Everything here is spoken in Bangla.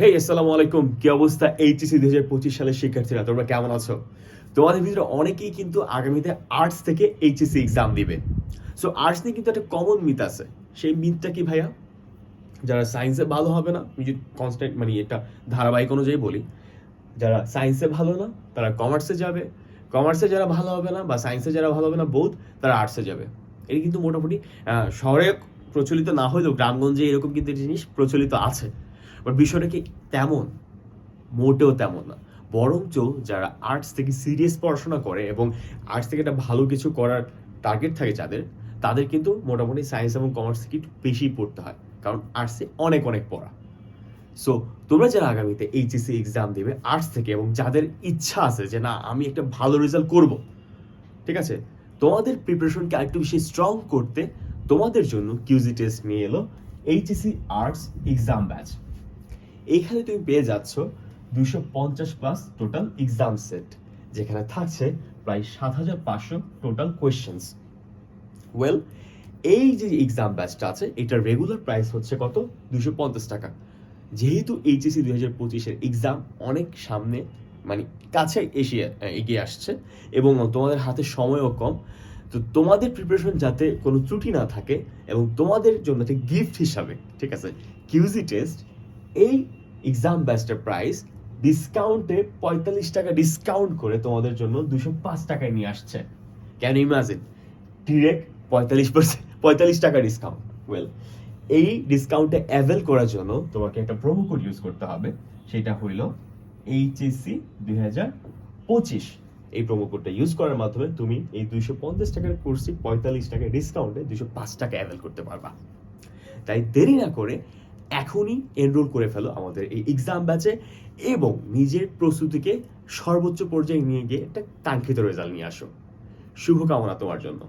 হে আসসালামু আলাইকুম কি অবস্থা? এইচএসি দুই হাজার পঁচিশ সালের শিক্ষার্থীরা, তোমরা কেমন আছো? তোমাদের ভিতরে অনেকেই কিন্তু আগামীতে আর্টস থেকে এইচএসসি এক্সাম দিবে। সো আর্টস নিয়ে কিন্তু একটা কমন মিথ আছে। সেই মিথটা কি ভাইয়া? যারা সায়েন্সে ভালো হবে না, আমি যদি কনস্ট্যান্ট মানে এটা ধারাবাহিক অনুযায়ী বলি, যারা সায়েন্সে ভালো না, তারা কমার্সে যাবে। কমার্সে যারা ভালো হবে না বা সায়েন্সে যারা ভালো হবে না বোধ তারা আর্টসে যাবে। এটা কিন্তু মোটামুটি শহরে প্রচলিত না হলেও গ্রামগঞ্জে এরকম কিন্তু জিনিস প্রচলিত আছে। বাট বিষয়টা কি তেমন? মোটেও তেমন না। বরঞ্চ যারা আর্টস থেকে সিরিয়াস পড়াশোনা করে এবং আর্টস থেকে একটা ভালো কিছু করার টার্গেট থাকে যাদের, তাদের কিন্তু মোটামুটি সায়েন্স এবং কমার্স থেকে একটু বেশি পড়তে হয়। কারণ আর্টসে অনেক অনেক পড়া। সো তোমরা যারা আগামীতে এইচএসসি এক্সাম দেবে আর্টস থেকে এবং যাদের ইচ্ছা আছে যে, না, আমি একটা ভালো রেজাল্ট করব। ঠিক আছে? তোমাদের প্রিপারেশনকে আরেকটু বেশি স্ট্রং করতে তোমাদের জন্য কিউজি টেস্ট নিয়ে এলো এইচএসসি আর্টস এক্সাম ব্যাচ এইখানে তুমি পেয়ে যাচ্ছ দুশো পঞ্চাশ প্লাস টোটাল এক্সাম সেট যেখানে থাকছে প্রায় সাত হাজার পাঁচশো টোটাল কোয়েশ্চেন্স ওয়েল এই যে এক্সাম ব্যাচটা আছে, এটার রেগুলার প্রাইস হচ্ছে কত? দুশো পঞ্চাশ টাকা। যেহেতু এইচএসসি দুই হাজার পঁচিশের এক্সাম অনেক সামনে মানে কাছে এসে এগিয়ে আসছে, এবং তোমাদের হাতে সময়ও কম, তো তোমাদের প্রিপারেশন যাতে কোনো ত্রুটি না থাকে, এবং তোমাদের জন্য গিফট হিসাবে, ঠিক আছে? কিউজি টেস্ট এই এক্সাম ব্যাচটার প্রাইস ডিসকাউন্টে পঁয়তাল্লিশ টাকা ডিসকাউন্ট করে তোমাদের জন্য দুশো পাঁচ টাকায় নিয়ে আসছে। ক্যান ইমাজিন ডিরেক্ট পঁয়তাল্লিশ পার্সেন্ট পঁয়তাল্লিশ টাকা ডিসকাউন্ট ওয়েল এই ডিসকাউন্টে অ্যাভেল করার জন্য তোমাকে একটা প্রোমো কোড ইউজ করতে হবে। সেটা হইল এইচএসসি দুই হাজার পঁচিশ। এই প্রোমো কোডটা ইউজ করার মাধ্যমে তুমি এই দুইশো পঞ্চাশ টাকার কোর্সটি পঁয়তাল্লিশ টাকা ডিসকাউন্টে দুইশো পাঁচ টাকা অ্যাভেল করতে পারবা। তাই দেরি না করে এখনই এনরোল করে ফেলো আমাদের এই এক্সাম ব্যাচে এবং নিজের প্রস্তুতিকে সর্বোচ্চ পর্যায়ে নিয়ে গিয়ে একটা কাঙ্ক্ষিত রেজাল্ট নিয়ে আসো। শুভকামনা তোমার জন্য।